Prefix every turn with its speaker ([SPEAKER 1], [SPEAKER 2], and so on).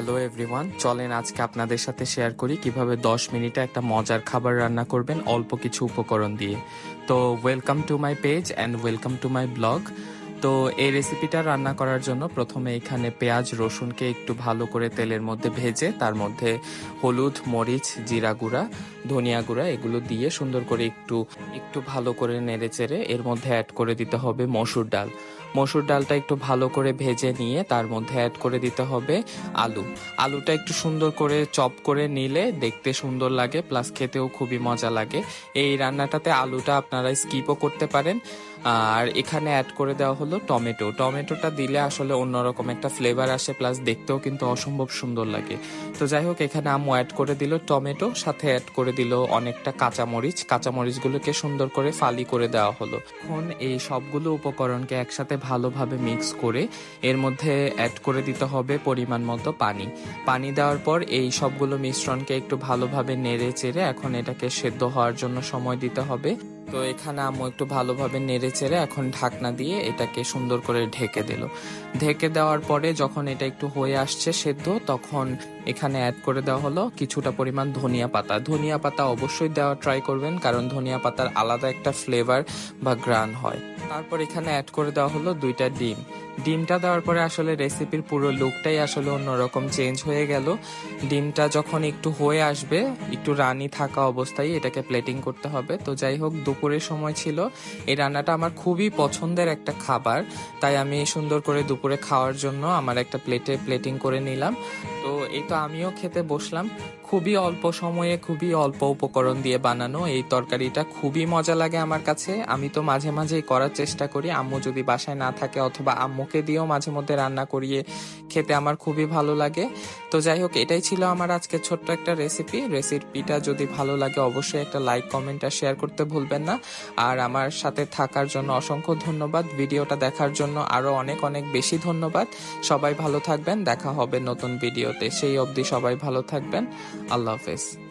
[SPEAKER 1] Hello everyone চলেন আজকে আপনাদের সাথে শেয়ার করি কীভাবে 10 মিনিটে একটা মজার খাবার রান্না করবেন অল্প কিছু উপকরণ দিয়ে। তো welcome to my page and welcome to my blog তো এই রেসিপিটা রান্না করার জন্য প্রথমে এখানে পেঁয়াজ, রসুনকে একটু ভালো করে তেলের মধ্যে ভেজে তার মধ্যে হলুদ, মরিচ, জিরা গুঁড়া, ধনিয়া গুঁড়া এগুলো দিয়ে সুন্দর করে একটু একটু ভালো করে নেড়ে চেড়ে এর মধ্যে অ্যাড করে দিতে হবে মসুর ডাল। মসুর ডালটা একটু ভালো করে ভেজে নিয়ে তার মধ্যে অ্যাড করে দিতে হবে আলু। আলুটা একটু সুন্দর করে চপ করে নিলে দেখতে সুন্দর লাগে প্লাস খেতেও খুবই মজা লাগে। এই রান্নাটাতে আলুটা আপনারা স্কিপও করতে পারেন। আর এখানে অ্যাড করে দেওয়া হলো টমেটো। টমেটোটা দিলে আসলে অন্যরকম একটা ফ্লেভার আসে প্লাস দেখতেও কিন্তু অসম্ভব সুন্দর লাগে। তো যাই হোক, এখানে আম্মু অ্যাড করে দিল টমেটো, সাথে অ্যাড করে দিল অনেকটা কাঁচামরিচ। কাঁচামরিচগুলোকে সুন্দর করে ফালি করে দেওয়া হলো। এখন এই সবগুলো উপকরণকে একসাথে ভালোভাবে মিক্স করে, এর মধ্যে অ্যাড করে দিতে হবে পরিমাণ মতো পানি। পানি দেওয়ার পর এই সবগুলো মিশ্রণকে একটু ভালোভাবে নেড়ে চেড়ে এখন এটাকে সেদ্ধ হওয়ার জন্য সময় দিতে হবে। তো এখানে আম্মু একটু ভালোভাবে নেড়ে চেড়ে এখন ঢাকনা দিয়ে এটাকে সুন্দর করে ঢেকে দিল। ঢেকে দেওয়ার পরে যখন এটা একটু হয়ে আসছে সেদ্ধ, তখন এখানে অ্যাড করে দেওয়া হলো কিছুটা পরিমাণ ধনিয়া পাতা। ধনিয়া পাতা অবশ্যই দেওয়া ট্রাই করবেন, কারণ ধনিয়া পাতার আলাদা একটা ফ্লেভার বা গ্রান হয়। তারপর এখানে অ্যাড করে দেওয়া হলো দুইটা ডিম। ডিমটা দেওয়ার পরে আসলে রেসিপির পুরো লুকটাই আসলে অন্যরকম চেঞ্জ হয়ে গেল। ডিমটা যখন একটু হয়ে আসবে, একটু রানি থাকা অবস্থায় এটাকে প্লেটিং করতে হবে। তো যাই হোক দুপুরের সময় ছিল। এই রান্নাটা আমার খুবই পছন্দের একটা খাবার। তাই আমি সুন্দর করে দুপুরে খাওয়ার জন্য আমার একটা প্লেটে প্লেটিং করে নিলাম। তো এই তো আমিও খেতে বসলাম। খুবই অল্প সময়ে খুবই অল্প উপকরণ দিয়ে বানানো এই তরকারিটা খুবই মজা লাগে আমার কাছে। আমি তো মাঝে মাঝেই করার চেষ্টা করি। আম্মু যদি বাসায় না থাকে অথবা আম্মুকে দিয়েও মাঝে মধ্যে রান্না করিয়ে খেতে আমার খুবই ভালো লাগে। তো যাই হোক, এটাই ছিল আমার আজকে ছোট্ট একটা রেসিপি রেসিপিটা যদি ভালো লাগে অবশ্যই একটা লাইক কমেন্ট আর শেয়ার করতে ভুলবেন না। আর আমার সাথে থাকার জন্য অসংখ্য ধন্যবাদ। ভিডিওটা দেখার জন্য আরও অনেক অনেক বেশি ধন্যবাদ। সবাই ভালো থাকবেন। দেখা হবে নতুন ভিডিওতে। সেই অবধি সবাই ভালো থাকবেন। আল্লাহ হাফেজ।